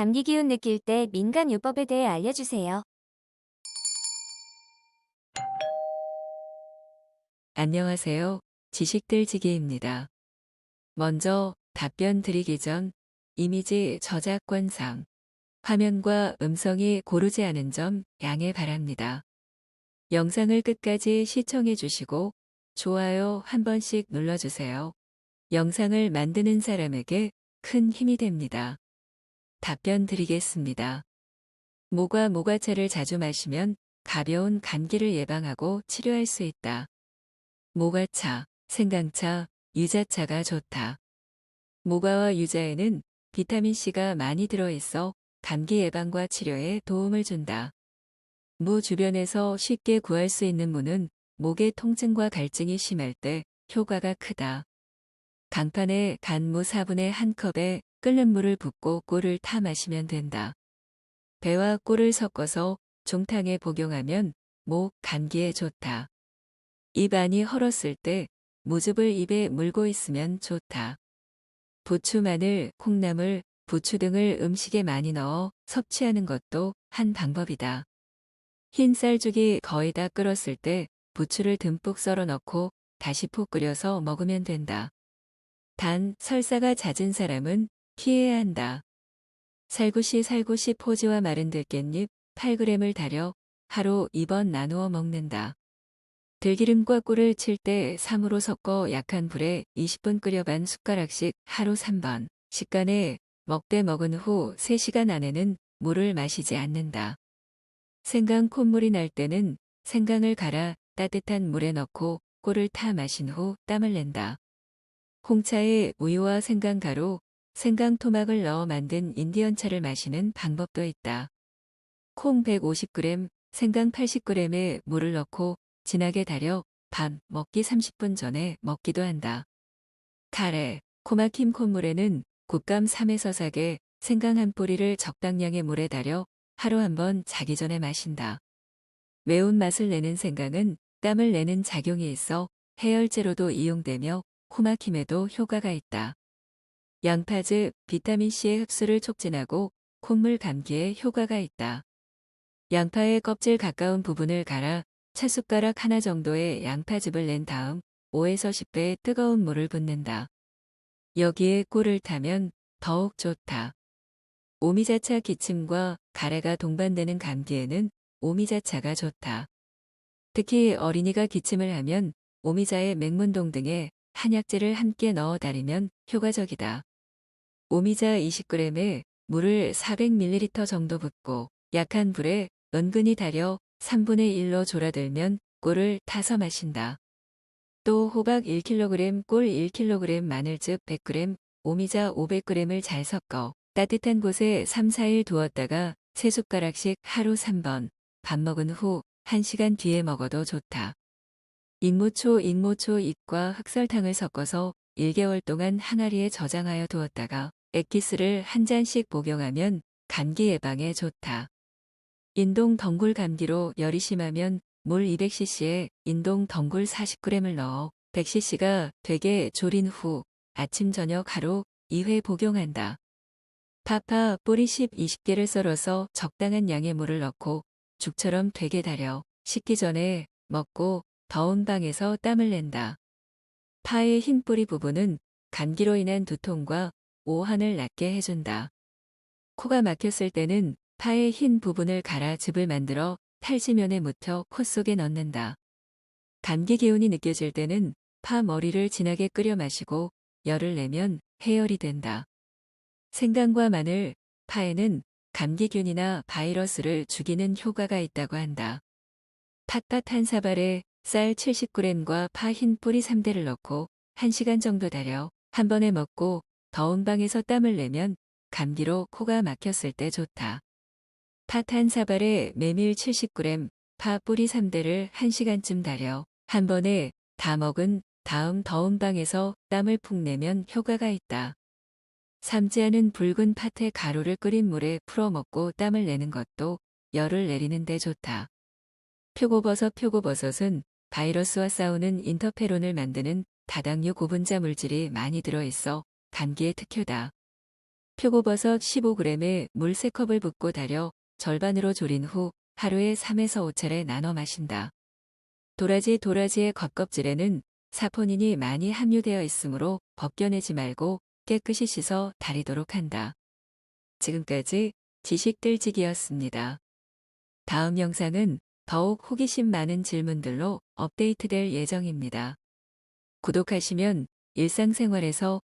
감기 기운 느낄 때 민간 요법에 대해 알려주세요. 안녕하세요. 지식들지기입니다. 먼저 답변 드리기 전 이미지 저작권상 화면과 음성이 고르지 않은 점 양해 바랍니다. 영상을 끝까지 시청해 주시고 좋아요 한 번씩 눌러주세요. 영상을 만드는 사람에게 큰 힘이 됩니다. 답변 드리겠습니다. 모과 모과차를 자주 마시면 가벼운 감기를 예방하고 치료할 수 있다. 모과차, 생강차, 유자차가 좋다. 모과와 유자에는 비타민C가 많이 들어있어 감기 예방과 치료에 도움을 준다. 무 주변에서 쉽게 구할 수 있는 무는 목의 통증과 갈증이 심할 때 효과가 크다. 강판에 간무 4분의 1컵에 끓는 물을 붓고 꿀을 타 마시면 된다. 배와 꿀을 섞어서 종탕에 복용하면 목, 감기에 좋다. 입 안이 헐었을 때 무즙을 입에 물고 있으면 좋다. 부추, 마늘, 콩나물, 부추 등을 음식에 많이 넣어 섭취하는 것도 한 방법이다. 흰 쌀죽이 거의 다 끓었을 때 부추를 듬뿍 썰어 넣고 다시 푹 끓여서 먹으면 된다. 단, 설사가 잦은 사람은 피해야 한다. 살구시 살구시 포지와 마른 들깻잎 8g을 달여 하루 2번 나누어 먹는다. 들기름과 꿀을 칠 때 3으로 섞어 약한 불에 20분 끓여 반 숟가락씩 하루 3번. 식간에 먹되 먹은 후 3시간 안에는 물을 마시지 않는다. 생강 콧물이 날 때는 생강을 갈아 따뜻한 물에 넣고 꿀을 타 마신 후 땀을 낸다. 홍차에 우유와 생강가루, 생강 토막을 넣어 만든 인디언차를 마시는 방법도 있다. 콩 150g, 생강 80g에 물을 넣고 진하게 달여 밤 먹기 30분 전에 먹기도 한다. 카레, 코막힘 콧물에는 곶감 3에서 4개, 생강 한 뿌리를 적당량의 물에 달여 하루 한 번 자기 전에 마신다. 매운맛을 내는 생강은 땀을 내는 작용이 있어 해열제로도 이용되며 코막힘에도 효과가 있다. 양파즙, 비타민C의 흡수를 촉진하고 콧물 감기에 효과가 있다. 양파의 껍질 가까운 부분을 갈아 차숟가락 하나 정도의 양파즙을 낸 다음 5에서 10배의 뜨거운 물을 붓는다. 여기에 꿀을 타면 더욱 좋다. 오미자차 기침과 가래가 동반되는 감기에는 오미자차가 좋다. 특히 어린이가 기침을 하면 오미자의 맹문동 등에 한약재를 함께 넣어 다리면 효과적이다. 오미자 20g에 물을 400ml 정도 붓고 약한 불에 은근히 달여 3분의 1로 졸아들면 꿀을 타서 마신다. 또 호박 1kg, 꿀 1kg, 마늘즙 100g, 오미자 500g을 잘 섞어 따뜻한 곳에 3, 4일 두었다가 3숟가락씩 하루 3번 밥 먹은 후 1시간 뒤에 먹어도 좋다. 익모초, 익모초 잎과 흑설탕을 섞어서 1개월 동안 항아리에 저장하여 두었다가 액기스를 한 잔씩 복용하면 감기 예방에 좋다. 인동 덩굴 감기로 열이 심하면 물 200cc에 인동 덩굴 40g을 넣어 100cc가 되게 졸인 후 아침 저녁 하루 2회 복용한다. 파파 뿌리 10, 20개를 썰어서 적당한 양의 물을 넣고 죽처럼 되게 달여 식기 전에 먹고 더운 방에서 땀을 낸다. 파의 흰 뿌리 부분은 감기로 인한 두통과 오한을 낫게 해준다. 코가 막혔을 때는 파의 흰 부분을 갈아 즙을 만들어 탈지면에 묻혀 코 속에 넣는다. 감기 기운이 느껴질 때는 파 머리를 진하게 끓여 마시고 열을 내면 해열이 된다. 생강과 마늘, 파에는 감기균이나 바이러스를 죽이는 효과가 있다고 한다. 팥밭 한 사발에 쌀 70g과 파 흰 뿌리 3대를 넣고 1시간 정도 달여 한 번에 먹고 더운 방에서 땀을 내면 감기로 코가 막혔을 때 좋다. 팥 한 사발에 메밀 70g, 파 뿌리 3대를 1시간쯤 달여 한 번에 다 먹은 다음 더운 방에서 땀을 푹 내면 효과가 있다. 삶지 않은 붉은 팥에 가루를 끓인 물에 풀어 먹고 땀을 내는 것도 열을 내리는 데 좋다. 표고버섯 표고버섯은 바이러스와 싸우는 인터페론을 만드는 다당류 고분자 물질이 많이 들어있어 감기에 특효다. 표고버섯 15g에 물 3컵을 붓고 달여 절반으로 졸인 후 하루에 3에서 5차례 나눠 마신다. 도라지 도라지의 겉껍질에는 사포닌이 많이 함유되어 있으므로 벗겨내지 말고 깨끗이 씻어 다리도록 한다. 지금까지 지식들지기였습니다. 다음 영상은 더욱 호기심 많은 질문들로 업데이트될 예정입니다. 구독하시면 일상생활에서